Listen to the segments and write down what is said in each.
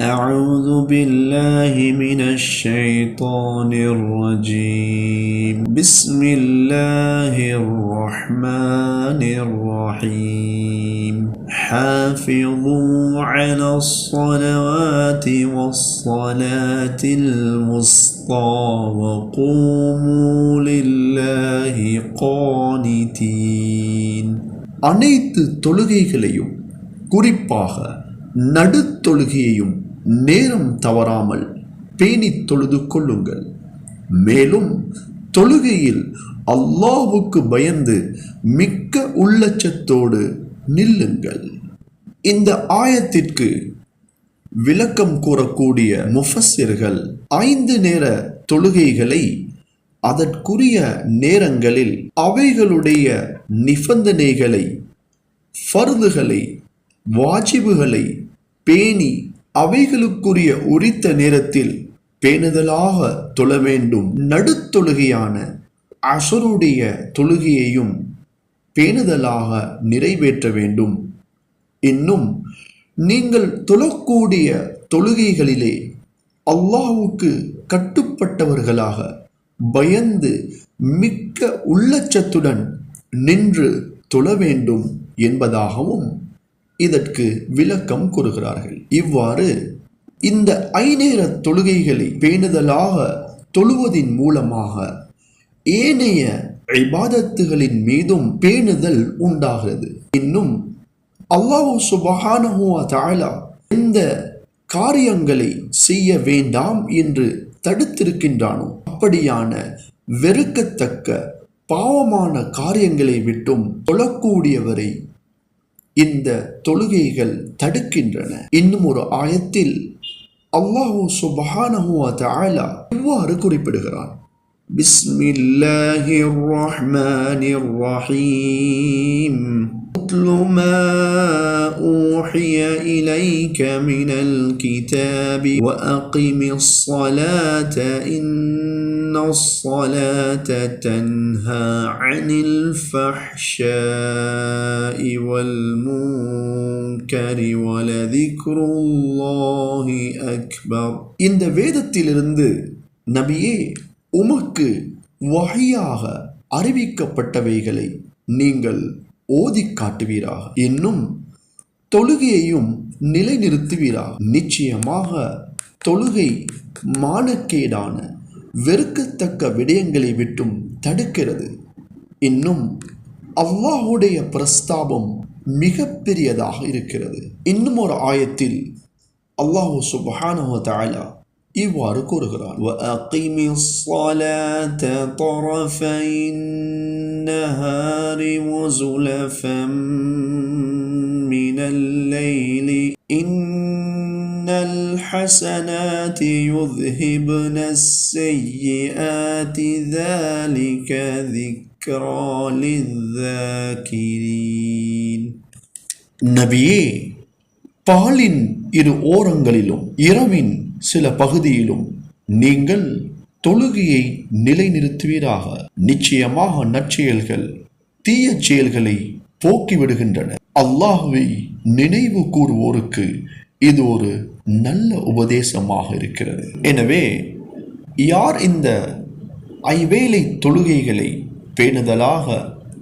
أعوذ بالله من الشيطان الرجيم بسم الله الرحمن الرحيم حافظوا على الصلوات والصلاة الوسطى وقوموا لله قانتين அனைத்து தொழுகைகளையும் குறிப்பாக நடுத்தொழுகையையும் நேரம் தவறாமல் பேணி தொழுது கொள்ளுங்கள். மேலும் தொழுகையில் அல்லாஹுக்கு பயந்து மிக்க உள்ளச்சத்தோடு நில்லுங்கள். இந்த ஆயத்திற்கு விளக்கம் கூறக்கூடிய முஃபஸ்ஸிர்கள் ஐந்து நேர தொழுகைகளை அதற்குரிய நேரங்களில் அவைகளுடைய நிபந்தனைகளை ஃபர்துகளை வாஜிபுகளை பேணி அவைகளுக்குரிய உரித்த நேரத்தில் பேணுதலாக தொழ வேண்டும். நடுத்தொழுகையான அசருடைய தொழுகையையும் பேணுதலாக நிறைவேற்ற வேண்டும். இன்னும் நீங்கள் தொழக்கூடிய தொழுகைகளிலே அல்லாஹ்வுக்கு கட்டுப்பட்டவர்களாக பயந்து மிக்க உள்ளச்சத்துடன் நின்று தொழ வேண்டும் என்பதாகவும் இதற்கு விளக்கம் கூறுகிறார்கள். இவ்வாறு இந்த ஐநேர தொழுகைகளை பேணுதலாக தொழுவதின் மூலமாக ஏனைய இபாதத்துகளின் மீதும் பேணுதல் உண்டாகிறது. இன்னும் அல்லாஹு சுபஹானஹுவா தாலா எந்த இந்த காரியங்களை செய்ய வேண்டாம் என்று தடுத்திருக்கின்றானோ அப்படியான வெறுக்கத்தக்க பாவமான காரியங்களை விட்டும் தொழக்கூடியவரை இந்த தொழுகைகள் தடுக்கின்றன. இன்னும் ஒரு ஆயத்தில் அல்லாஹு சுபஹானஹுவா தாலா இவ்வாறு குறிப்பிடுகிறான். பிஸ்மில்லாஹிர் ரஹ்மானிர் ரஹீம். الرحيم اتل ما أوحي إليك من الكتاب وأقم الصلاة إن الصلاة تنهى عن الفحشاء والمنكر ولذكر الله أكبر இந்த வேதத்திலிருந்து நபியே உமக்கு வகையாக அறிவிக்கப்பட்டவைகளை நீங்கள் ஓதி காட்டுவீராக இன்னும் தொழுகையையும் நிலைநிறுத்துவீராக நிச்சயமாக தொழுகை மானக்கேடான வெறுக்கத்தக்க விடயங்களை விட்டும் தடுக்கிறது. இன்னும் அல்லாஹுடைய பிரஸ்தாபம் மிக பெரியதாக இருக்கிறது. இன்னும் ஒரு ஆயத்தில் அல்லாஹு சுபஹானஹு வ இவ்வாறு கூறுகிறார் وَأَقِمِ الصَّلَاةَ طَرَفَيِ النَّهَارِ وَزُلَفًا مِنَ اللَّيْلِ إِنَّ الْحَسَنَاتِ يُذْهِبْنَ السَّيِّئَاتِ ذَلِكَ ذِكْرَى لِلذَّاكِرِينَ நபியே பாலின் இரு ஓரங்களிலும் இரவின் சில பகுதியிலும் நீங்கள் தொழுகையை நிலைநிறுத்துவீராக. நிச்சயமாக நற்செயல்கள் தீய செயல்களை போக்கிவிடுகின்றன அல்லாஹுவை நினைவு கூறுவோருக்கு இது ஒரு நல்ல உபதேசமாக இருக்கிறது. எனவே யார் இந்த ஐவேளை தொழுகைகளை பேணுதலாக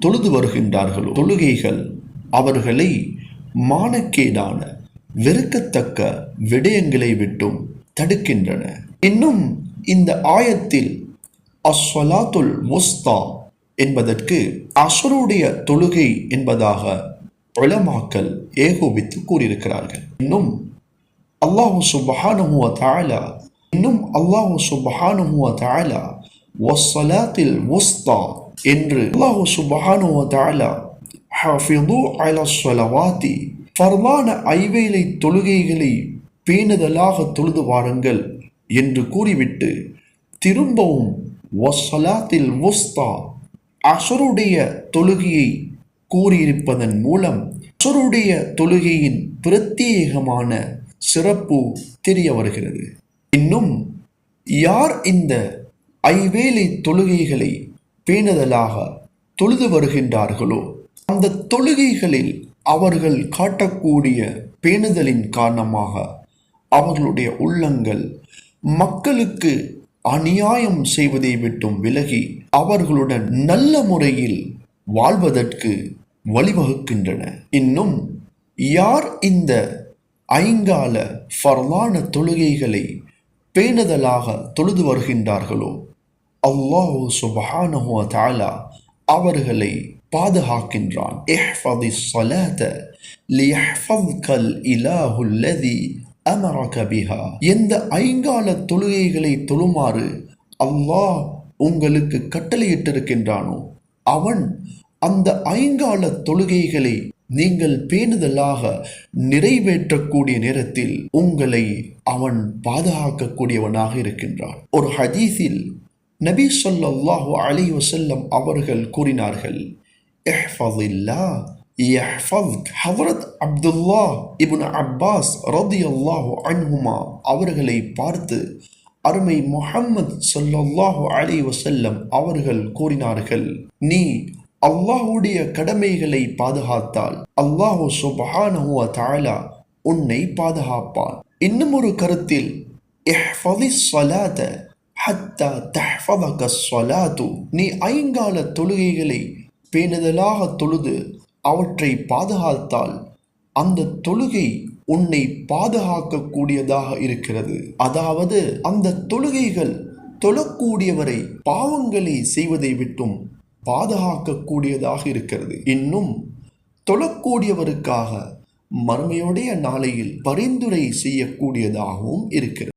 தொழுது வருகின்றார்களோ தொழுகைகள் அவர்களை மானக்கேடான வெறுக்கத்தக்க விடயங்களை விட்டும் தடுக்கின்றன. இன்னும் இந்த ஆயத்தில் அஸ்வலாத்துல் முஸ்தா என்பதற்கு அசருடைய தொழுகை என்பதாக உளமாக்கல் ஏகோபித்து கூறியிருக்கிறார்கள். இன்னும் அல்லாஹு சுபஹானுஹு தாலா இன்னும் அல்லாஹு சுபஹானுஹு தாலா தஆலா வஸ்ஸலாத்தில் முஸ்தா என்று அல்லாஹு சுபஹானுவ தாலா ஹஃபிது அலஸ்வலவாதி அலா ஃபர்லான ஐவேளை தொழுகைகளை பேணுதலாக தொழுது வாருங்கள் என்று கூறிவிட்டு திரும்பவும் வசலாத்தில் முஸ்தா அசருடைய தொழுகையை கூறியிருப்பதன் மூலம் அசருடைய தொழுகையின் பிரத்யேகமான சிறப்பு தெரிய வருகிறது. இன்னும் யார் இந்த ஐவேலை தொழுகைகளை பேணுதலாக தொழுது வருகின்றார்களோ அந்த தொழுகைகளில் அவர்கள் காட்டக்கூடிய பேணுதலின் காரணமாக அவர்களுடைய உள்ளங்கள் மக்களுக்கு அநியாயம் செய்வதை விட்டும் விலகி அவர்களுடன் நல்ல முறையில் வாழ்வதற்கு வழிவகுக்கின்றன. இன்னும் யார் இந்த ஐங்கால ஃபர்லான தொழுகைகளை பேணுதலாக தொழுது வருகின்றார்களோ? அல்லாஹு சுபஹானஹு தாலா அவர்களை பாதுகாக்கின்றான். அமரக பிஹா எந்த ஐங்கால தொழுகைகளை தொழுமாறு அல்லாஹ் உங்களுக்கு கட்டளையிட்டிருக்கின்றானோ அவன் அந்த ஐங்கால தொழுகைகளை நீங்கள் பேணுதலாக நிறைவேற்றக்கூடிய நேரத்தில் உங்களை அவன் பாதுகாக்கக்கூடியவனாக இருக்கின்றான். ஒரு ஹதீஸில் நபி சொல்லாஹு அலி வசல்லம் அவர்கள் கூறினார்கள் எஹ்ஃபதில்லா ஹவரத் ஹஜரத் அப்துல்லா இபுன் அப்பாஸ் ரதியல்லாஹு அன்ஹுமா அவர்களை பார்த்து அருமை முஹம்மது ஸல்லல்லாஹு அலி வசல்லம் அவர்கள் கூறினார்கள் நீ அல்லாஹுடைய கடமைகளை பாதுகாத்தால் அல்லாஹு சுபஹானஹுவ தாலா உன்னை பாதுகாப்பான். இன்னும் ஒரு கருத்தில் இஹ்ஃபதிஸ் ஸலாத ஹத்தா தஹ்ஃபதக ஸலாத்து. நீ ஐங்கால தொழுகைகளை பேணுதலாக தொழுது அவற்றை பாதுகாத்தால் அந்த தொழுகை உன்னை பாதுகாக்கக்கூடியதாக இருக்கிறது. அதாவது அந்த தொழுகைகள் தொழக்கூடியவரை பாவங்களை செய்வதை விட்டும் பாதுகாக்கக்கூடியதாக இருக்கிறது. இன்னும் தொழக்கூடியவருக்காக மறுமையுடைய நாளையில் பரிந்துரை செய்யக்கூடியதாகவும் இருக்கிறது.